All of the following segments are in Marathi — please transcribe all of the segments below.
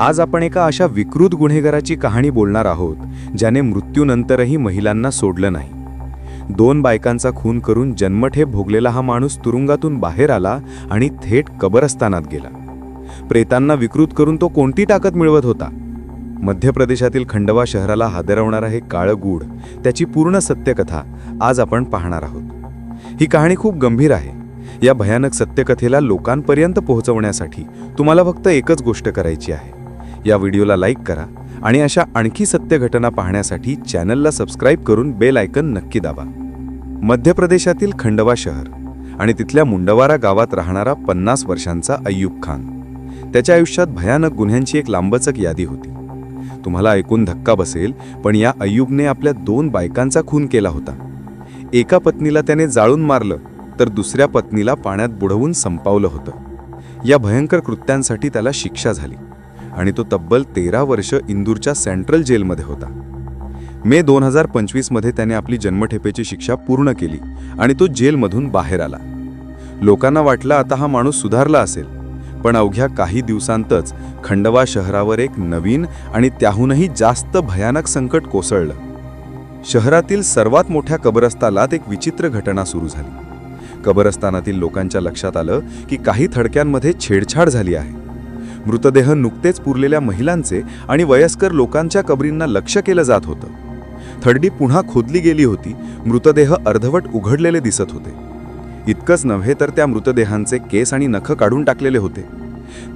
आज आपण एका अशा विकृत गुन्हेगाराची कहाणी बोलणार आहोत ज्याने मृत्यूनंतरही महिलांना सोडलं नाही. दोन बायकांचा खून करून जन्मठेप भोगलेला हा माणूस तुरुंगातून बाहेर आला आणि थेट कबरस्थानात गेला. प्रेतांना विकृत करून तो कोणती ताकद मिळवत होता? मध्य प्रदेशातील खंडवा शहराला हादरवणारा हे काळं गूढ त्याची पूर्ण सत्यकथा आज आपण पाहणार आहोत. ही कहाणी खूप गंभीर आहे. या भयानक सत्यकथेला लोकांपर्यंत पोहोचवण्यासाठी तुम्हाला फक्त एकच गोष्ट करायची आहे. या व्हिडिओला लाईक करा आणि अशा आणखी सत्य घटना पाहण्यासाठी चॅनलला सबस्क्राईब करून बेल आयकन नक्की दाबा. मध्य प्रदेशातील खंडवा शहर आणि तिथल्या मुंडवारा गावात राहणारा पन्नास वर्षांचा अय्यूब खान. त्याच्या आयुष्यात भयानक गुन्ह्यांची एक लांबचक यादी होती. तुम्हाला ऐकून धक्का बसेल पण या अय्यूबने आपल्या दोन बायकांचा खून केला होता. एका पत्नीला त्याने जाळून मारलं तर दुसऱ्या पत्नीला पाण्यात बुडवून संपावलं होतं. या भयंकर कृत्यांसाठी त्याला शिक्षा झाली. आणि तो तब्बल तेरा वर्ष इंदूरच्या सेंट्रल जेलमध्ये होता. मे दोन हजार पंचवीसमध्ये त्याने आपली जन्मठेपेची शिक्षा पूर्ण केली आणि तो जेलमधून बाहेर आला. लोकांना वाटलं आता हा माणूस सुधारला असेल पण अवघ्या काही दिवसांतच खंडवा शहरावर एक नवीन आणि त्याहूनही जास्त भयानक संकट कोसळलं. शहरातील सर्वात मोठ्या कबरस्तालात एक विचित्र घटना सुरू झाली. कबरस्तानातील लोकांच्या लक्षात आलं की काही थडक्यांमध्ये छेडछाड झाली आहे. मृतदेह नुकतेच पुरलेल्या महिलांचे आणि वयस्कर लोकांच्या कबरींना लक्ष केलं जात होतं. थडडी पुन्हा खोदली गेली होती मृतदेह अर्धवट उघडलेले दिसत होते. इतकंच नव्हे तर त्या मृतदेहांचे केस आणि नख काढून टाकलेले होते.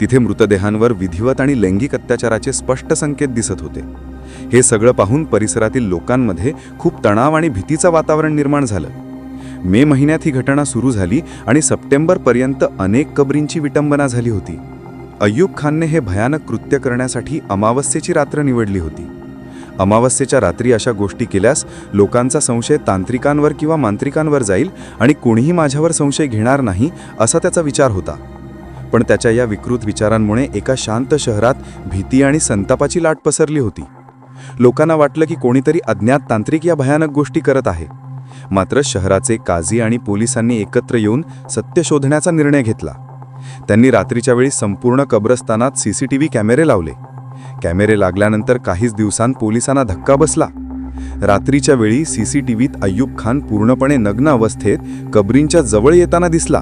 तिथे मृतदेहांवर विधिवत आणि लैंगिक अत्याचाराचे स्पष्ट संकेत दिसत होते. हे सगळं पाहून परिसरातील लोकांमध्ये खूप तणाव आणि भीतीचं वातावरण निर्माण झालं. मे महिन्यात ही घटना सुरू झाली आणि सप्टेंबरपर्यंत अनेक कबरींची विटंबना झाली होती. अय्यूब खानने हे भयानक कृत्य करण्यासाठी अमावस्येची रात्र निवडली होती. अमावस्येच्या रात्री अशा गोष्टी केल्यास लोकांचा संशय तांत्रिकांवर किंवा मांत्रिकांवर जाईल आणि कोणीही माझ्यावर संशय घेणार नाही असा त्याचा विचार होता. पण त्याच्या या विकृत विचारांमुळे एका शांत शहरात भीती आणि संतापाची लाट पसरली होती. लोकांना वाटलं की कोणीतरी अज्ञात तांत्रिक या भयानक गोष्टी करत आहे. मात्र शहराचे काझी आणि पोलिसांनी एकत्र येऊन सत्य शोधण्याचा निर्णय घेतला. त्यांनी रात्रीच्या वेळी संपूर्ण कब्रस्तानात सीसीटीव्ही कॅमेरे लावले. कॅमेरे लागल्यानंतर काहीच दिवसांत पोलिसांना धक्का बसला. रात्रीच्या वेळी सीसीटीव्हीत अय्यूब खान पूर्णपणे नग्न अवस्थेत कबरींच्या जवळ येताना दिसला.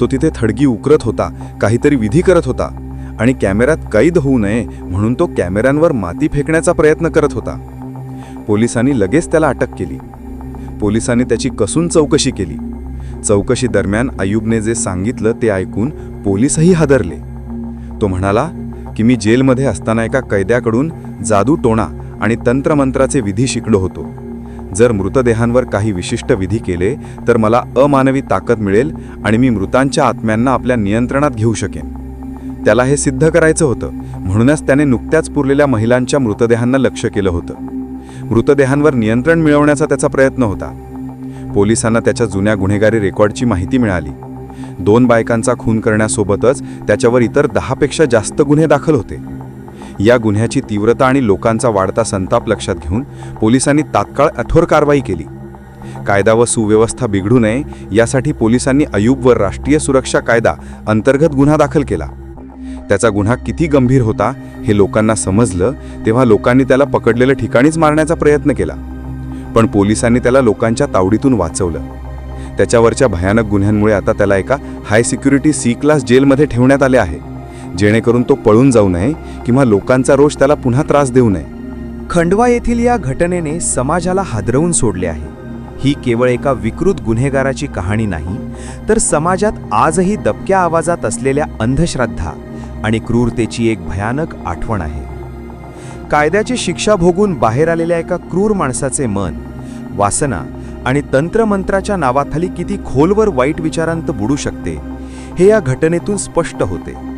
तो तिथे थडगी उकरत होता काहीतरी विधी करत होता आणि कॅमेऱ्यात कैद होऊ नये म्हणून तो कॅमेऱ्यांवर माती फेकण्याचा प्रयत्न करत होता. पोलिसांनी लगेच त्याला अटक केली. पोलिसांनी त्याची कसून चौकशी केली. चौकशी दरम्यान अयुबने जे सांगितलं ते ऐकून पोलीसही हादरले. तो म्हणाला की मी जेलमध्ये असताना एका कैद्याकडून जादू टोणा आणि तंत्रमंत्राचे विधी शिकलो होतो. जर मृतदेहांवर काही विशिष्ट विधी केले तर मला अमानवी ताकद मिळेल आणि मी मृतांच्या आत्म्यांना आपल्या नियंत्रणात घेऊ शकेन. त्याला हे सिद्ध करायचं होतं. म्हणूनच त्याने नुकत्याच पुरलेल्या महिलांच्या मृतदेहांना लक्ष केलं होतं. मृतदेहांवर नियंत्रण मिळवण्याचा त्याचा प्रयत्न होता. पोलिसांना त्याच्या जुन्या गुन्हेगारी रेकॉर्डची माहिती मिळाली. दोन बायकांचा खून करण्यासोबतच त्याच्यावर इतर दहापेक्षा जास्त गुन्हे दाखल होते. या गुन्ह्याची तीव्रता आणि लोकांचा वाढता संताप लक्षात घेऊन पोलिसांनी तात्काळ कठोर कारवाई केली. कायदा व सुव्यवस्था बिघडू नये यासाठी पोलिसांनी अयूबवर राष्ट्रीय सुरक्षा कायदा अंतर्गत गुन्हा दाखल केला. त्याचा गुन्हा किती गंभीर होता हे लोकांना समजलं तेव्हा लोकांनी त्याला पकडलेल्या ठिकाणीच मारण्याचा प्रयत्न केला. पण पोलिसांनी त्याला लोकांच्या तावडीतून वाचवलं. त्याच्यावरच्या भयानक गुन्ह्यांमुळे आता त्याला एका हाय सिक्युरिटी सी क्लास जेलमध्ये ठेवण्यात आले आहे. जेणेकरून तो पळून जाऊ नये किंवा लोकांचा रोष त्याला पुन्हा त्रास देऊ नये. खंडवा येथील या घटनेने समाजाला हादरवून सोडले आहे. ही केवळ एका विकृत गुन्हेगाराची कहाणी नाही तर समाजात आजही दबक्या आवाजात असलेल्या अंधश्रद्धा आणि क्रूरतेची एक भयानक आठवण आहे. कायद्याची शिक्षा भोगून बाहेर आलेल्या एका क्रूर माणसाचे मन वासना आणि तंत्रमंत्राच्या नावाखाली किती खोलवर वाईट विचारांत बुडू शकते हे या घटनेतून स्पष्ट होते.